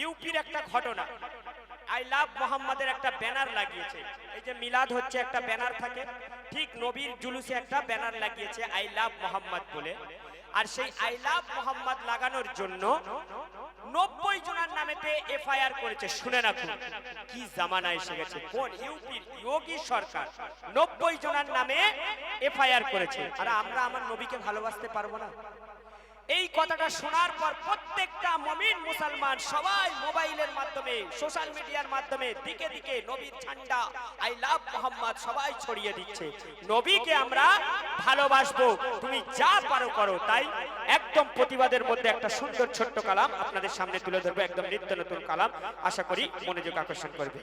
ইউপির একটা ঘটনা। আই লাভ মোহাম্মদের একটা ব্যানার লাগিয়েছে। এই যে মিলাদ হচ্ছে একটা ব্যানার থাকে, ঠিক নবীর জুলুসে একটা ব্যানার লাগিয়েছে আই লাভ মোহাম্মদ বলে। আর সেই আই লাভ মোহাম্মদ লাগানোর জন্য নব্বই জনের নামেতে এফআইআর করেছে। শুনে রাখুন, কি জামানা এসে গেছে। কোন ইউপির যোগী সরকার নব্বই জনের নামে এফআইআর করেছে? আর আমরা আমার নবীকে ভালোবাসতে পারব না। এই কথাটা শোনার পর প্রত্যেকটা মমিন মুসলমান সবাই মোবাইলের মাধ্যমে, সোশ্যাল মিডিয়ার মাধ্যমে, দিকে দিকে নবীর ঝান্ডা, আই লাভ মোহাম্মদ সবাই ছড়িয়ে দিচ্ছে। নবীকে আমরা ভালোবাসবো, তুমি যা পারো করো, তাই একদম প্রতিবাদের মধ্যে একটা সুন্দর ছোট্ট কালাম আপনাদের সামনে তুলে ধরবো, একদম নিত্য নতুন কালাম। আশা করি মনোযোগ আকর্ষণ করবে।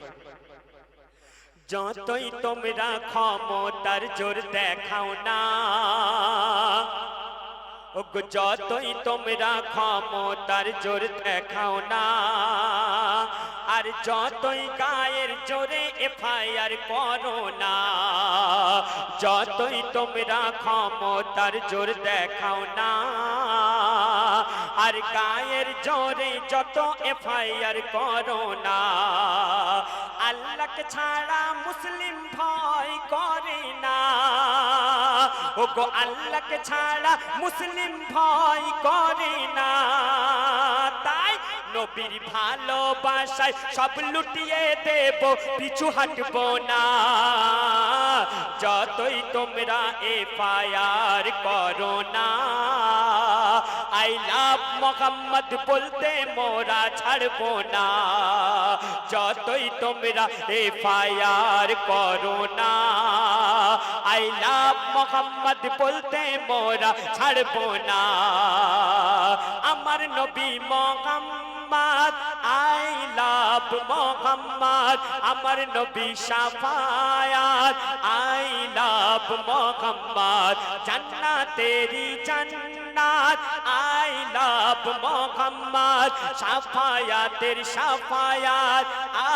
যতই তোমরা ক্ষমতার জোর দেখাও না যতই তোমরা ক্ষমতার জোর দেখাও না। আর যতই গায়ের জোরে এফআইআর করো না, যতই তোমরা ক্ষমতার জোর দেখাও না। আর গায়ের জোরে যত এফআইআর করো না। আল্লাহকে ছাড়া মুসলিম ভয় করে না। ও গো আল্লাহকে ছাড়া মুসলিম ভয় করে না। নবীর ভালোবাসায় সব লুটিয়ে দেব, পিছু হাঁটবো না। যতই তোমরা এফআইআর করো না, আই লাভ মোহাম্মদ বলতে মোরা ছাড়ব না। যতই তোমরা এফআইআর করো না, আই লাভ মোহাম্মদ বলতে মোরা ছাড়বো না। আমার নবী মোহাম্মদ আই লাভ মোহাম্মদ, আমার নবী সাফায়াত আই লাভ মোহাম্মদ, জান্নাতেরি জান্নাত, I love Mohammad সাফায়াতের Safayat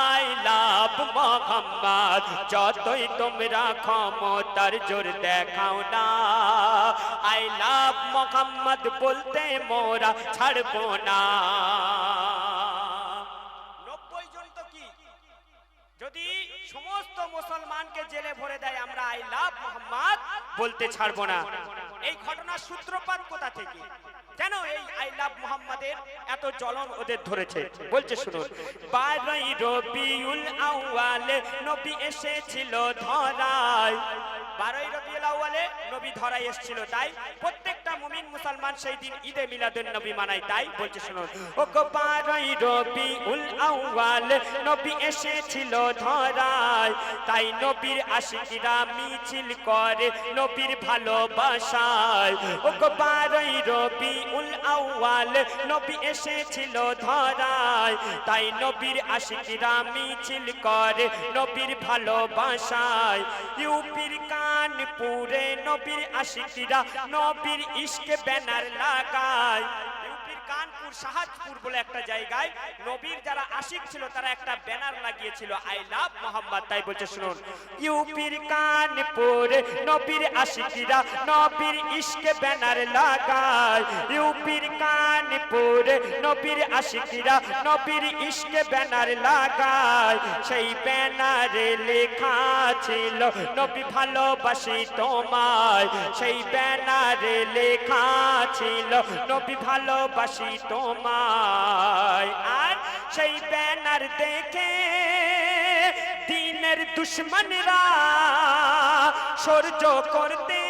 I love Mohammad, যতই তোমরা ক্ষমতার জোর দেখাও না, আই লাভ মোহাম্মদ বলতে মোরা ছাড়বো না। সমস্ত মুসলমানকে জেলে ভরে দেয় আমরা, আই লাভ মোহাম্মদ বলতে ছাড়বো না। এই ঘটনার সূত্রপাত কোথা থেকে? কেন এই আই লাভ মোহাম্মদের এত জ্বলন ওদের ধরেছে? বলছে, শুনুন, বারোই রবিউল আউয়ালে নবী এসেছিল ধরায়। বারোই রবিউল আউয়ালে নবী ধরায় এসেছিল, তাই প্রত্যেকটা মুমিন মুসলমান সেই দিন ঈদে মিলাদুন নবী মানায়, তাই বলছে শুনুন ও গো বারোই রবিউল আউয়ালে, নবী এসেছিল ধরায়, তাই নবীর আশিকিরা মিছিল করে নবীর ভালোবাসায়। ও গো বারোই রবিউল আউয়াল, নবী এসেছিল ধরায়, তাই নবীর আশিকিরা মিছিল করে নবীর ভালোবাসায়। ইউপির কানপুরে নবীর আশিকিরা নবীর ইশকে ব্যানার লাগায়। কানপুর, শাহজাদপুর বলে একটা জায়গায় নবীর যারা আশিক ছিল, তারা একটা ব্যানার লাগিয়েছিল আই লাভ মোহাম্মদ তাই বলছে, শুনুন। ইউপির কানপুর নবীর আশিকিরা নবীর ইশকে ব্যানার লাগায়। ইউপির কানপুর নবীর আশিকিরা নবীর ইশকে ব্যানার লাগায়। সেই ব্যানারে লেখা ছিল, নবী ভালোবাসি তোমায় সেই ব্যানারে লেখা ছিল নবী ভালোবাসি তোমায়। আর সেই ব্যানার দেখে দিনের দুশ্মনরা সহ্য করতে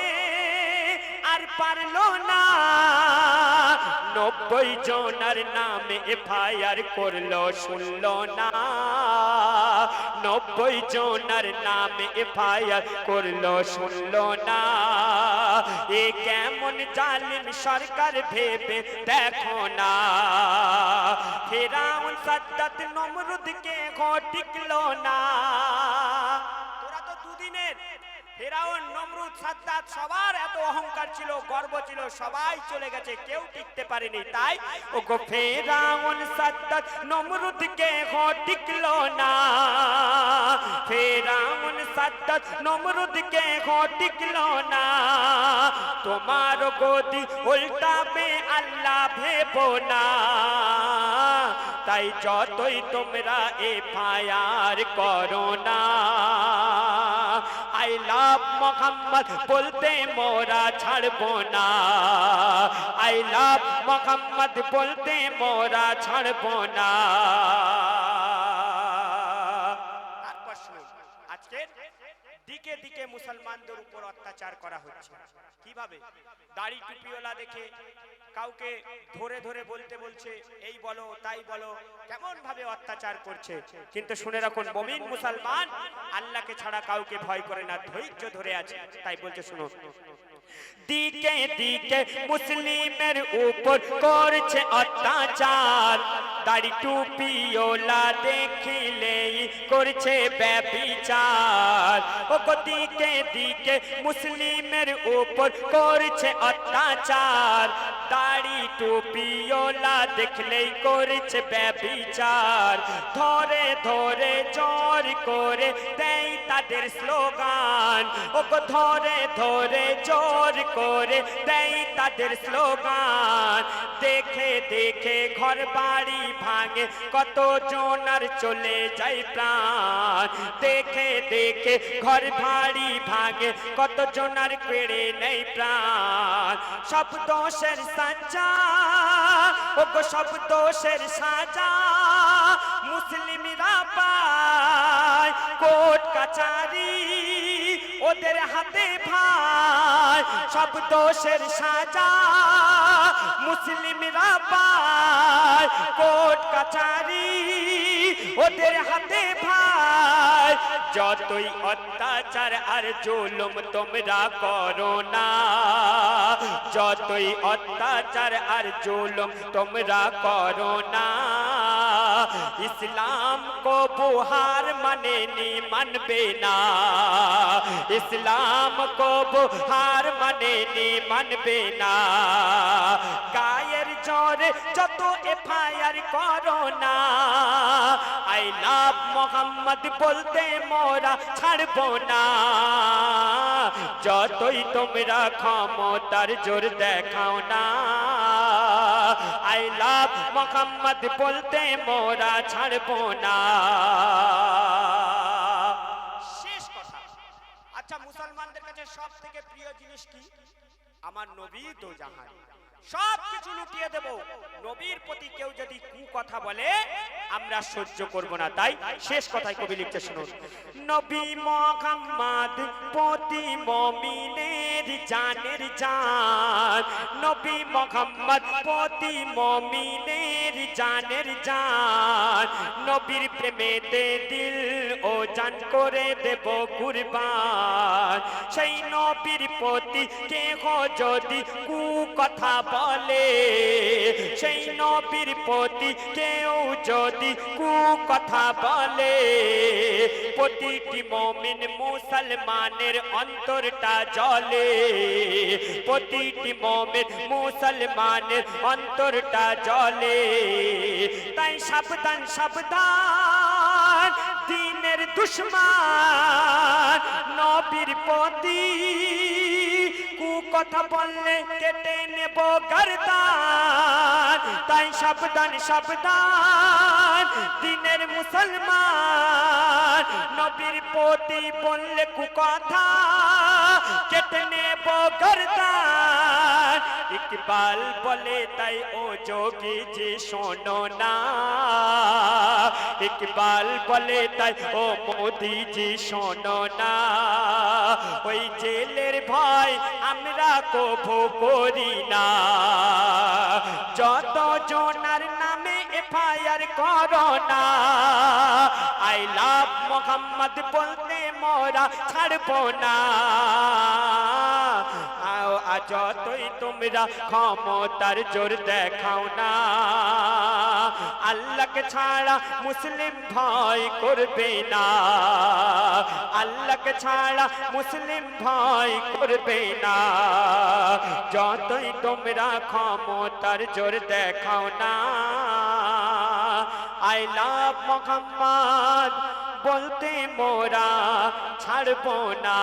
আর পারল না। নব্বই জনার নামে এফআইআর করল, শুনলো না। নব্বই জনার নামে এফআইআর করল, শুনলো না। এ কেমন জালিম সরকার ভেবে দেখো না। ফেরাউন সাদ্দাত নমরুদকে ঘটিকলো না। ফেরাউন, নমরুদ, সাদ্দাত, সবার এত অহংকার ছিল, গর্ব ছিল, সবাই চলে গেছে, কেউ টিকতে পারেনি। তাই ও গো ফেরাউন, সাদ্দাত, নমরুদকে ঘটিকলো না। ফেরাউন, সাদ্দাত নমরুদ কে টিকল না। তোমার গদি উল্টাবে, আল্লাহ ভেব না। তাই যতই তোমরা এ ফায়ার করো না আই লাভ মোহাম্মদ বলতে মোরা ছাড়বো না। আই লাভ মোহাম্মদ বলতে মোরা ছাড়বো না। উপর অত্যাচার করা হচ্ছে। কীভাবে? দাড়ি টুপিওয়ালা দেখে কাউকে ধরে ধরে বলতে বলছে, এই বলো, তাই বলো। কেমন ভাবে অত্যাচার করছে। কিন্তু শুনে রাখুন, মমিন মুসলমান আল্লাহকে ছাড়া কাউকে ভয় করে না, ধৈর্য ধরে আছে। তাই বলছে শুনো দিকে দিকে মুসলিমের উপর করছে অত্যাচার দাড়ি টুপিওলা দেখিলেই করছে ব্যবিচার ও গো দিকে দিকে মুসলিমের উপর করছে অত্যাচার দাড়ি টুপিওলা দেখলেই করছে ব্যবিচার ধরে ধরে জোর করে দেয় তাদের স্লোগান। ও গো ধরে ধরে জোর করে দেয় তাদের স্লোগান। দেখে দেখে ঘর বাড়ি ভাঙে কত জনার চলে যায় প্রাণ। দেখে দেখে ঘর বাড়ি ভাঙে কত জনার কেড়ে নেই প্রাণ। সব দোষের সাজা ও গো সব দোষের সাজা। কোর্ট কাচারি, ওদের হাতে ভাই, সব দোষের সাজা। মুসলিমরা পায় কোর্ট কাচারি, ওদের হাতে ভাই। যতই অত্যাচার আর জুলুম তোমরা করো না, যতই অত্যাচার আর জুলুম তোমরা করো না, ইসলাম কো মানে নি মানবে না। ইসলাম কো বুহার মানে নি মানবে না। গায়ের জোরে যত এফআইআর করো না, আই লাভ মোহাম্মদ বলতে মোরা ছাড়বো না। যতই তোমরা ক্ষমতার জোর দেখাও না আই লাভ মোহাম্মদ বলতে মোরা ছাড়বো না। শেষ কথা। আচ্ছা মুসলমানদের কাছে সব থেকে প্রিয় জিনিস কি? আমার নবী তো জাহান। সব কিছু লুটিয়ে দেব। নবীর প্রতি কেউ যদি কু কথা বলে, আমরা সহ্য করব না। তাই শেষ কথায় কবি লিখতে শুনুন। নবী মোহাম্মদ প্রতি মমিনের জানের জান নবী মোহাম্মদ পতি মমিনের জানের জান নবীর প্রেমেতে দিল জান করে দেব কুরবান। সেই নবীর প্রতি কেহ যদি কু কথা বলে, সেই নবীর প্রতি কেউ যদি কু কথা বলে, প্রতিটি মমিন মুসলমানের অন্তরটা জলে প্রতিটি মমিন মুসলমানের অন্তরটা জলে তাই সাবধান সাবধান দিনের দুশ্মন, নবীর প্রতি কু কথা বললে কেটে নেব গরদান। তাই সাবধান সাবধান, দিনের মুসলমান, নবীর প্রতি বললে কু কথা কেটে নেব গরদান। ইকবাল বলে, তাই ও যোগী যে শোনো না। ইকবাল বলে তাই, ও মোদি জি শোনো না। ওই জেলের ভয় আমরা কভু করি না। যত জনার নামে এফআইআর করো না। আই লাভ মোহাম্মদ বলতে মোরা ছাড়বো না। যতই তোমরা ক্ষমতার জোর দেখাও না, আল্লাহকে ছাড়া মুসলিম ভয় করবে না, আল্লাহকে ছাড়া মুসলিম ভয় করবে না। যতই তোমরা ক্ষমতার জোর দেখাও না, আই লাভ মোহাম্মদ বলতে মোরা ছাড়বো না।